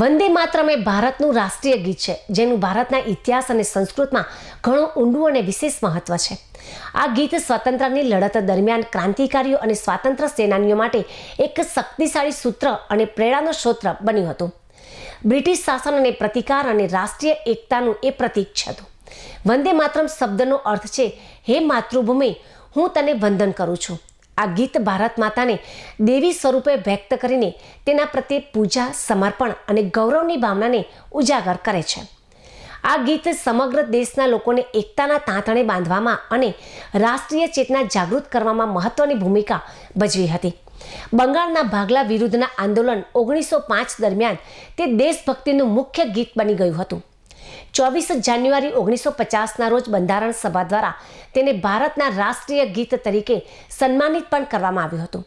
વંદે માત્રમ એ ભારતનું રાષ્ટ્રીય ગીત છે, જેનું ભારતના ઇતિહાસ અને સંસ્કૃતમાં ઘણું ઊંડું અને વિશેષ મહત્વ છે. આ ગીત સ્વતંત્રની લડત દરમિયાન ક્રાંતિકારીઓ અને સ્વાતંત્ર્ય સેનાનીઓ માટે એક શક્તિશાળી સૂત્ર અને પ્રેરણાનો સ્ત્રોત બન્યું હતું. બ્રિટિશ શાસન અને પ્રતિકાર અને રાષ્ટ્રીય એકતાનું એ પ્રતીક છે હતું. વંદે માત્રમ શબ્દનો અર્થ છે, હે માતૃભૂમિ, હું તને વંદન કરું છું. આ ગીત ભારત માતાને દેવી સ્વરૂપે વ્યક્ત કરીને તેના પ્રત્યે પૂજા, સમર્પણ અને ગૌરવની ભાવનાને ઉજાગર કરે છે. આ ગીત સમગ્ર દેશના લોકોને એકતાના તાંતણે બાંધવામાં અને રાષ્ટ્રીય ચેતના જાગૃત કરવામાં મહત્વની ભૂમિકા ભજવી હતી. બંગાળના ભાગલા વિરુદ્ધના આંદોલન ઓગણીસો પાંચ દરમિયાન તે દેશભક્તિનું મુખ્ય ગીત બની ગયું હતું. ચોવીસ જાન્યુઆરી ઓગણીસો પચાસના રોજ બંધારણ સભા દ્વારા તેને ભારતના રાષ્ટ્રીય ગીત તરીકે સન્માનિત પણ કરવામાં આવ્યું હતું.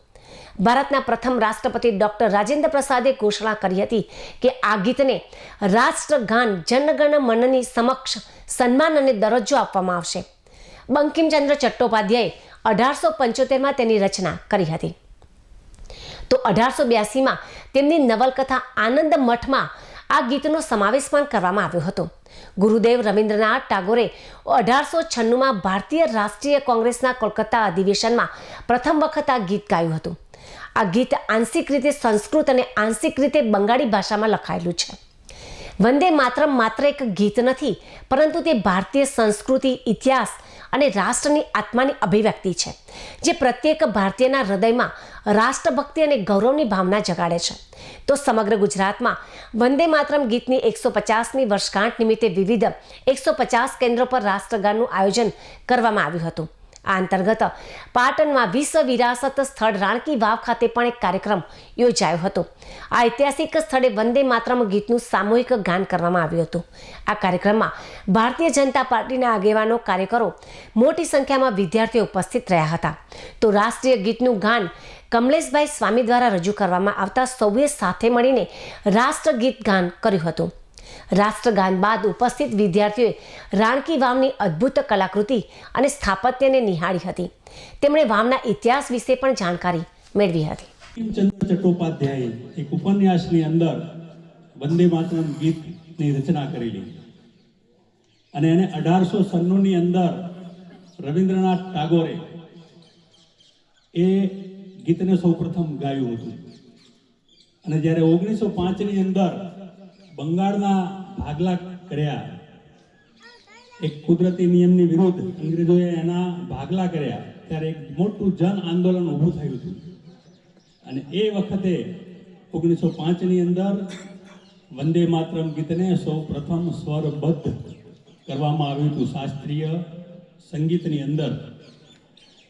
ભારતના પ્રથમ રાષ્ટ્રપતિ ડૉક્ટર રાજેન્દ્ર પ્રસાદે ઘોષણા કરી હતી કે આ ગીતને રાષ્ટ્રગાન, જનગણ મનની સમક્ષ સન્માન અને દરજ્જો આપવામાં આવશે. બંકિમચંદ્ર ચટ્ટોપાધ્યાયે અઢારસો પંચોતેરમાં તેની રચના કરી હતી. તો અઢારસો બ્યાસીમાં તેમની નવલકથા આનંદ મઠમાં આ ગીતનો સમાવેશ પણ કરવામાં આવ્યો હતો. ગુરુદેવ રવિન્દ્રનાથ ટાગોરે અઢારસો છન્નુંમાં ભારતીય રાષ્ટ્રીય કોંગ્રેસના કોલકાતા અધિવેશનમાં પ્રથમ વખત આ ગીત ગાયું હતું. આ ગીત આંશિક રીતે સંસ્કૃત અને આંશિક રીતે બંગાળી ભાષામાં લખાયેલું છે. વંદે માત્ર માત્ર એક ગીત નથી, પરંતુ તે ભારતીય સંસ્કૃતિ, ઇતિહાસ અને રાષ્ટ્રની આત્માની અભિવ્યક્તિ છે, જે પ્રત્યેક ભારતીયના હૃદયમાં રાષ્ટ્રભક્તિ અને ગૌરવની ભાવના જગાડે છે. તો સમગ્ર ગુજરાતમાં વંદે માતરમ ગીતની એકસો પચાસમી વર્ષગાંઠ નિમિત્તે વિવિધ એકસો પચાસ કેન્દ્રો પર રાષ્ટ્રગાનનું આયોજન કરવામાં આવ્યું હતું. આ અંતર્ગત પાટણમાં વિશ્વ વિરાસત સ્થળ રાણકી વાવ ખાતે પણ એક કાર્યક્રમ યોજાયો હતો. આ ઐતિહાસિક સ્થળે વંદે માતરમ ગીતનું સામૂહિક ગાન કરવામાં આવ્યું હતું. આ કાર્યક્રમમાં ભારતીય જનતા પાર્ટીના આગેવાનો, કાર્યકરો, મોટી સંખ્યામાં વિદ્યાર્થીઓ ઉપસ્થિત રહ્યા હતા. તો રાષ્ટ્રીય ગીતનું ગાન કમલેશભાઈ સ્વામી દ્વારા રજૂ કરવામાં આવતા સૌએ સાથે મળીને રાષ્ટ્રગીત ગાન કર્યું હતું. રાષ્ટ્રગાન બાદ ઉપસ્થિત વિદ્યાર્થીઓએ રાણકી વાવની અદ્ભુત કલાકૃતિ અને સ્થાપત્યને નિહાળી હતી. તેમણે વાવના ઇતિહાસ વિશે પણ જાણકારી મેળવી હતી. ચંદ્ર ચટ્ટોપાધ્યાયે એક ઉપન્યાસની અંદર વંદે માતરમ ગીતની રચના કરેલી અને એને અઢારસો સન્નુની અંદર રવિન્દ્રનાથ ટાગોરે એ ગીતને સૌપ્રથમ ગાયું હતું. અને જ્યારે ઓગણીસો પાંચની અંદર બંગાળના ભાગલા કર્યા. એક કુદરતી નિયમની વિરુદ્ધ અંગ્રેજોએ એના ભાગલા કર્યા, ત્યારે એક મોટું જન આંદોલન ઊભું થયું હતું. અને એ વખતે ઓગણીસો પાંચની અંદર વંદે માતરમ ગીતને સૌ પ્રથમ સ્વરબદ્ધ કરવામાં આવ્યું હતું શાસ્ત્રીય સંગીતની અંદર.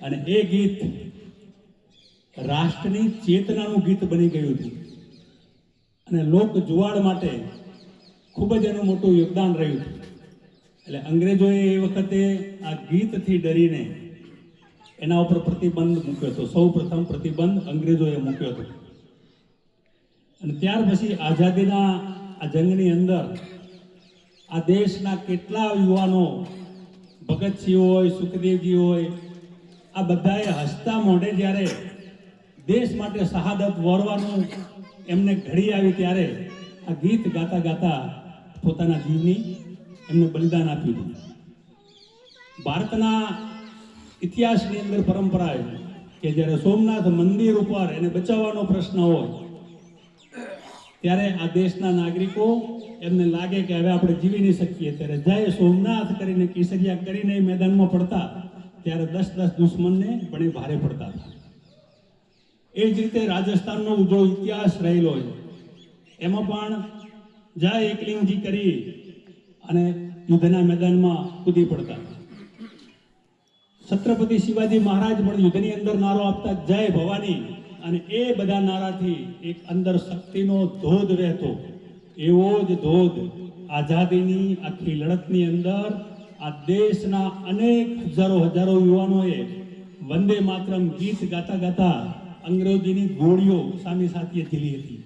અને એ ગીત રાષ્ટ્રની ચેતનાનું ગીત બની ગયું હતું. અને લોક જુવાળ માટે ખૂબ જ એનું મોટું યોગદાન રહ્યું એટલે અંગ્રેજોએ એ વખતે આ ગીતથી ડરીને એના ઉપર પ્રતિબંધ મૂક્યો હતો. સૌ પ્રથમ પ્રતિબંધ અંગ્રેજોએ મૂક્યો હતો. અને ત્યાર પછી આઝાદીના આ જંગની અંદર આ દેશના કેટલા યુવાનો, ભગતસિંહ હોય, સુખદેવજી હોય, આ બધાએ હસતા મોઢે જ્યારે દેશ માટે શહાદત વરવાનું એમને ઘડી આવી ત્યારે આ ગીત ગાતા ગાતા પોતાના જીવની એમને બલિદાન આપી દીધું. ભારતના ઇતિહાસની અંદર પરંપરા છે કે જ્યારે સોમનાથ મંદિર ઉપર એને બચાવવાનો પ્રશ્ન હોય, ત્યારે આ દેશના નાગરિકો એમને લાગે કે હવે આપણે જીવી નહીં શકીએ. ત્યારે જય સોમનાથ કરીને કેસરિયા કરીને મેદાનમાં પડતા, ત્યારે દસ દસ દુશ્મનને પણ ભારે પડતા. એ જ રીતે રાજસ્થાનનો ઉજો ઇતિહાસ રહેલો છે. એમાં પણ જય એકલિંગજી કરી અને યુદ્ધના મેદાનમાં કૂદી પડતા. છત્રપતિ શિવાજી મહારાજ પણ યુદ્ધની અંદર નારો આપતા જય ભવાની અને એ બધા નારાથી એક અંદર શક્તિનો ધોધ રહેતો એવો જ ધોધ આઝાદીની આખી લડતની અંદર આ દેશના અનેક હજારો હજારો યુવાનોએ વંદે માતરમ ગીત ગાતા ગાતા અંગ્રેજીની ગોળીઓ સામે સાથે ઝીલી હતી.